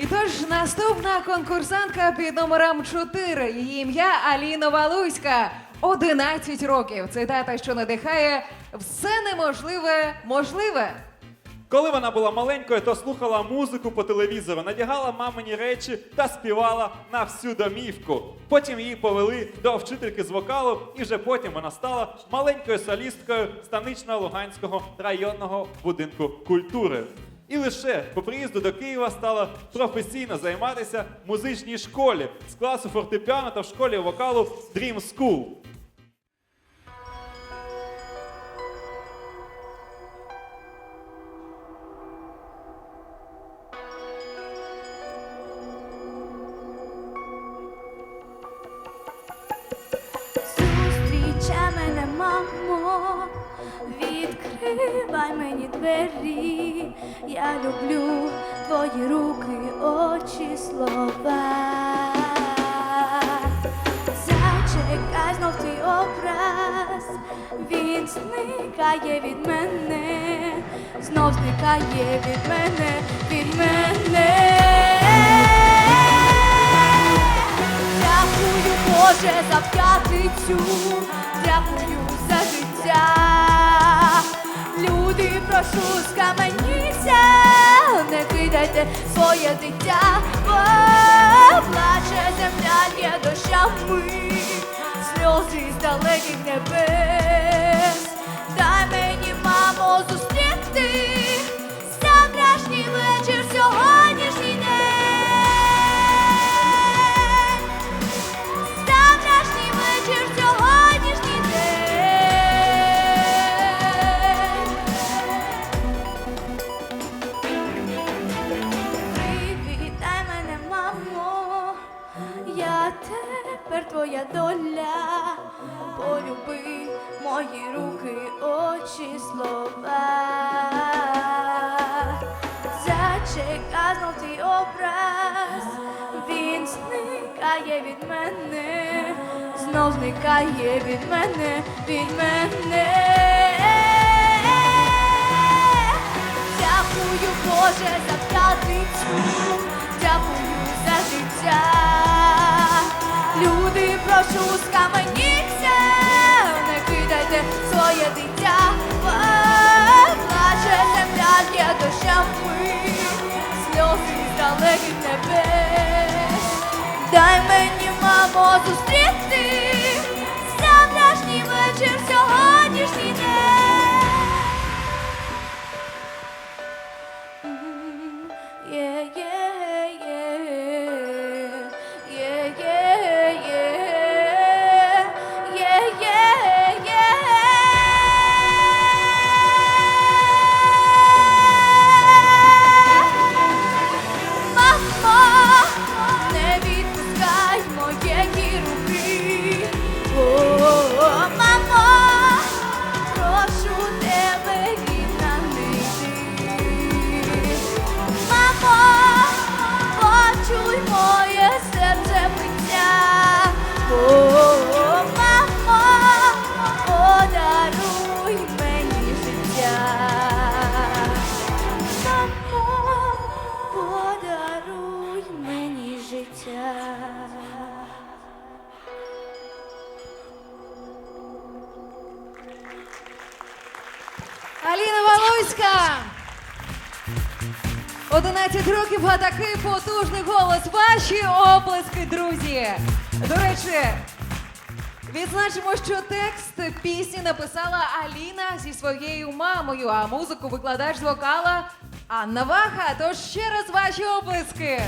І тож наступна конкурсантка під номером 4. Її ім'я Аліна Валуська. 11 років. Цитата, що надихає все неможливе можливе. Коли вона була маленькою, то слухала музику по телевізору, надягала мамині речі та співала на всю домівку. Потім її повели до вчительки з вокалу, і вже потім вона стала маленькою солісткою станично Луганського районного будинку культури. І лише по приїзду до Києва стала професійно займатися музичній школі з класу фортепіано та в школі вокалу Dream School. Відкривай мені двері. Я люблю твої руки, очі, слова. Зачекай знов твій образ, він зникає від мене, знов зникає від мене, від мене. Дякую, Боже, за п'ятницю, дякую за життя. Прошу, скаменіться, не кидайте своє дитя, бо плаче земля є дощами, сльози з далеких небес. Твоя доля. Полюби мої руки, очі, слова. Зачекай знов твій образ, він зникає від мене, знов зникає від мене, від мене. Прошу, скаменіться, не кидайте своє дитя, плаче земля є дощами, сльози далеких небес. Дай мені, мамо, зустріти завтрашній вечір, сьогоднішній день. Yeah, yeah, Аліна 11 років, такий потужний голос. Ваші оплески, друзі. До речі, відзначимо, що текст пісні написала Аліна зі своєю мамою, а музику викладач з вокала Анна Ваха. Тож ще раз ваші оплески.